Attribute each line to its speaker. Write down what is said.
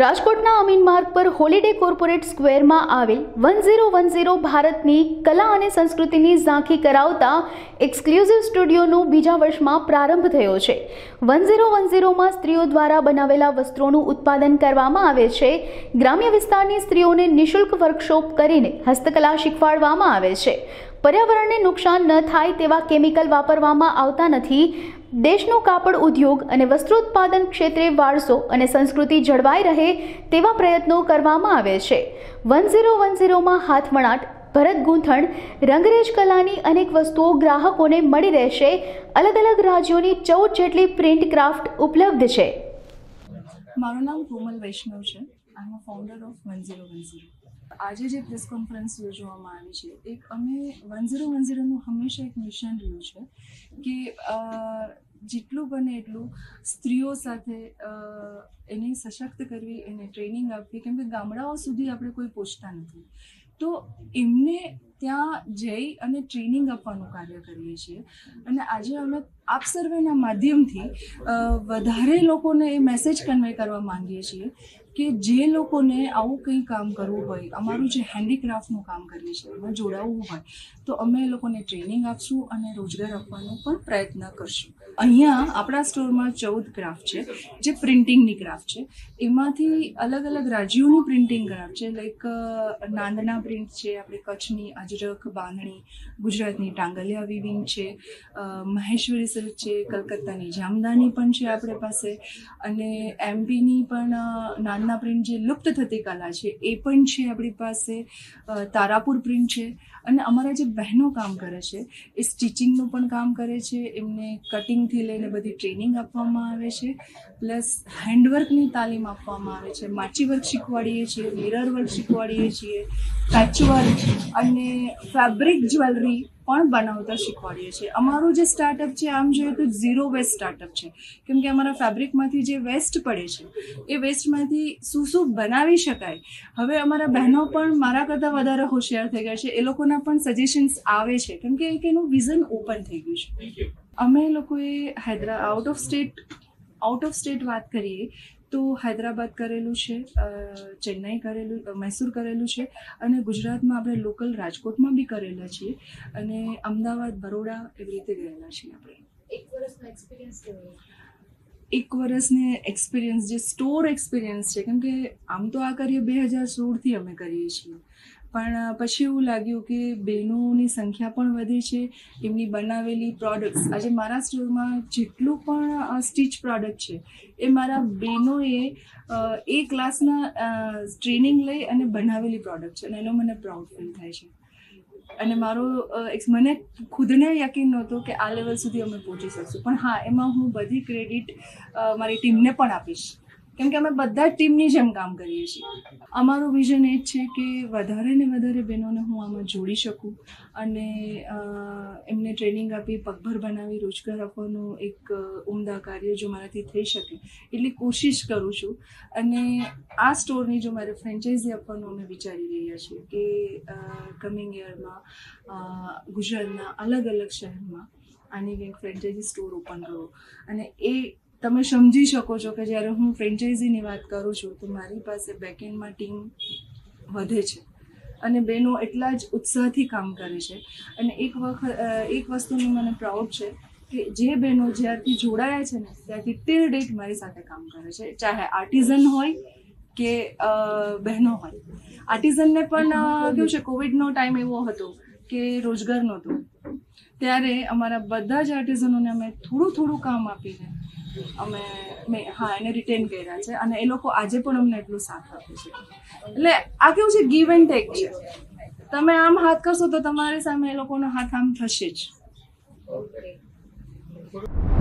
Speaker 1: રાજકોટના અમીન માર્ગ પર હોલિડે કોર્પોરેટ સ્ક્વેરમાં આવેલ વન ઝીરો વન ઝીરો ભારતની કલા અને સંસ્કૃતિની ઝાંખી કરાવતા એક્સક્લુઝિવ સ્ટુડિયોનો બીજા વર્ષમાં પ્રારંભ થયો છે. વન ઝીરો વન ઝીરોમાં સ્ત્રીઓ દ્વારા બનાવેલા વસ્ત્રોનું ઉત્પાદન કરવામાં આવે છે. ગ્રામ્ય વિસ્તારની સ્ત્રીઓને નિઃશુલ્ક વર્કશોપ કરીને હસ્તકલા શીખવાડવામાં આવે છે. પર્યાવરણને નુકસાન ન થાય તેવા કેમિકલ વાપરવામાં આવતા નથી. દેશનો કાપડ ઉદ્યોગ અને વસ્ત્રોત્પાદન ક્ષેત્રે વારસો અને સંસ્કૃતિ જળવાઈ રહે તેવા પ્રયત્નો કરવામાં આવે છે. વન ઝીરો વન ઝીરોમાં હાથવણાટ ભરત ગૂંથણ, રંગરેજ કલાની અનેક વસ્તુઓ ગ્રાહકોને મળી રહેશે. અલગ અલગ રાજ્યોની ચૌદ જેટલી પ્રિન્ટ ક્રાફ્ટ ઉપલબ્ધ છે.
Speaker 2: મારું નામ કોમલ વૈષ્ણવ છે. I am founder of one zero one zero આજે જે પ્રેસ કોન્ફરન્સ યોજવામાં આવી છે, એક અમે વન ઝીરો હંમેશા એક મિશન રહ્યું છે કે જેટલું બને એટલું સ્ત્રીઓ સાથે એને સશક્ત કરવી, એને ટ્રેનિંગ આપવી, કેમ કે ગામડાઓ સુધી આપણે કોઈ પહોંચતા નથી. તો એમને ત્યાં જઈ અને ટ્રેનિંગ આપવાનું કાર્ય કરીએ છીએ. અને આજે અમે આપ સર્વેના માધ્યમથી વધારે લોકોને એ મેસેજ કન્વે કરવા માંગીએ છીએ કે જે લોકોને આવું કંઈ કામ કરવું હોય અમારું જે હેન્ડીક્રાફ્ટનું કામ કરીએ છીએ એમાં જોડાવવું હોય તો અમે એ લોકોને ટ્રેનિંગ આપશું અને રોજગાર આપવાનો પણ પ્રયત્ન કરશું. અહીંયા આપણા સ્ટોરમાં ચૌદ ક્રાફ્ટ છે જે પ્રિન્ટિંગની ક્રાફ્ટ છે. એમાંથી અલગ અલગ રાજ્યોની પ્રિન્ટિંગ ક્રાફ્ટ છે લાઈક નાંદના પ્રિન્ટ છે આપણે કચ્છની અજરખ બાંધણી ગુજરાતની ટાંગલિયા વિવિંગ છે મહેશ્વરી સિલ્ક છે કલકત્તાની જામદાની પણ છે આપણી પાસે અને એમપીની પણ અ, નાના પ્રિન્ટ જે લુપ્ત થતી કલા છે, એ પણ છે આપણી પાસે તારાપુર પ્રિન્ટ છે. અને અમારા જે બહેનો કામ કરે છે, એ સ્ટિચિંગનું પણ કામ કરે છે, એમને કટિંગથી લઈને બધી ટ્રેનિંગ આપવામાં આવે છે, પ્લસ હેન્ડવર્કની તાલીમ આપવામાં આવે છે. માચી વર્ક શીખવાડીએ છીએ, મિરર વર્ક શીખવાડીએ છીએ, પેચવર્ક અને ફેબ્રિક જ્વેલરી પણ બનાવતા શીખવાડીએ છીએ. અમારું જે સ્ટાર્ટઅપ છે, આમ જોઈએ તો ઝીરો વેસ્ટ સ્ટાર્ટઅપ છે. કેમ કે અમારા ફેબ્રિકમાંથી જે વેસ્ટ પડે છે, એ વેસ્ટમાંથી શું શું બનાવી શકાય? હવે અમારા બહેનો પણ મારા કરતાં વધારે હોશિયાર થઈ ગયા છે. એ લોકોના પણ સજેશન્સ આવે છે. કેમ કે એક એનું વિઝન ઓપન થઈ ગયું છે. અમે લોકોએ હૈદરા out of state out of state વાત કરીએ તો હૈદરાબાદ કરેલું છે ચેન્નાઈ કરેલું મૈસૂર કરેલું છે અને ગુજરાતમાં આપણે લોકલ રાજકોટમાં બી કરેલા છીએ અને અમદાવાદ બરોડા એવી રીતે ગયેલા છીએ આપણે.
Speaker 1: એક વર્ષનો એક્સપિરિયન્સ કેવો
Speaker 2: એક વર્ષને એક્સપિરિયન્સ જે સ્ટોર એક્સપિરિયન્સ છે કેમ કે આમ તો આ કાર્ય બે હજાર સોળથી અમે કરીએ છીએ. પણ પછી એવું લાગ્યું કે બહેનોની સંખ્યા પણ વધે છે. એમની બનાવેલી પ્રોડક્ટ્સ આજે મારા સ્ટોરમાં જેટલું પણ સ્ટીચ પ્રોડક્ટ છે, એ મારા બહેનોએ એ ક્લાસના ટ્રેનિંગ લઈ અને બનાવેલી પ્રોડક્ટ છે. અને એનો મને પ્રાઉડ ફીલ થાય છે. અને મારો મને ખુદને યકીન નહોતો કે આ લેવલ સુધી અમે પહોંચી શકશું. પણ હા, એમાં હું બધી ક્રેડિટ મારી ટીમને પણ આપીશ. કેમ કે અમે બધા ટીમની જેમ કામ કરીએ છીએ. અમારું વિઝન એ જ છે કે વધારે ને વધારે બહેનોને હું આમાં જોડી શકું અને એમને ટ્રેનિંગ આપી, પગભર બનાવી, રોજગાર આપવાનું એક ઉમદા કાર્ય જો મારાથી થઈ શકે એટલી કોશિશ કરું છું. અને આ સ્ટોરની જો મારે ફ્રેન્ચાઇઝી આપવાનું અમે વિચારી રહ્યા છીએ કે કમિંગ યરમાં ગુજરાતના અલગ અલગ શહેરમાં આની કંઈક ફ્રેન્ચાઇઝી સ્ટોર ઓપન કરો. અને એ તમે સમજી શકો છો કે જ્યારે હું ફ્રેન્ચાઇઝીની વાત કરું છું, તો મારી પાસે બેકએન્ડમાં ટીમ વધે છે. અને બેનો એટલા જ ઉત્સાહથી કામ કરે છે. અને એક વખત એક વસ્તુનું મને પ્રાઉડ છે કે જે બહેનો જ્યારથી જોડાયા છે ને, ત્યારથી ટીલ ડેટ મારી સાથે કામ કરે છે. ચાહે આર્ટિઝન હોય કે બહેનો હોય. આર્ટિઝનને પણ કેવું છે કોવિડનો ટાઈમ એવો હતો કે રોજગાર નહોતો. ત્યારે અમારા બધા જ આર્ટિઝનોને અમે થોડું થોડું કામ આપીને અમે મેં હા, એને રિટેન કર્યા છે અને એ લોકો આજે પણ અમને એટલું સાથ આપે છે. એટલે આ કેવું છે? ગીવ એન્ડ ટેક છે. તમે આમ હાથ કરશો તો તમારી સામે એ લોકોનો હાથ આમ થશે જ.
Speaker 1: ઓકે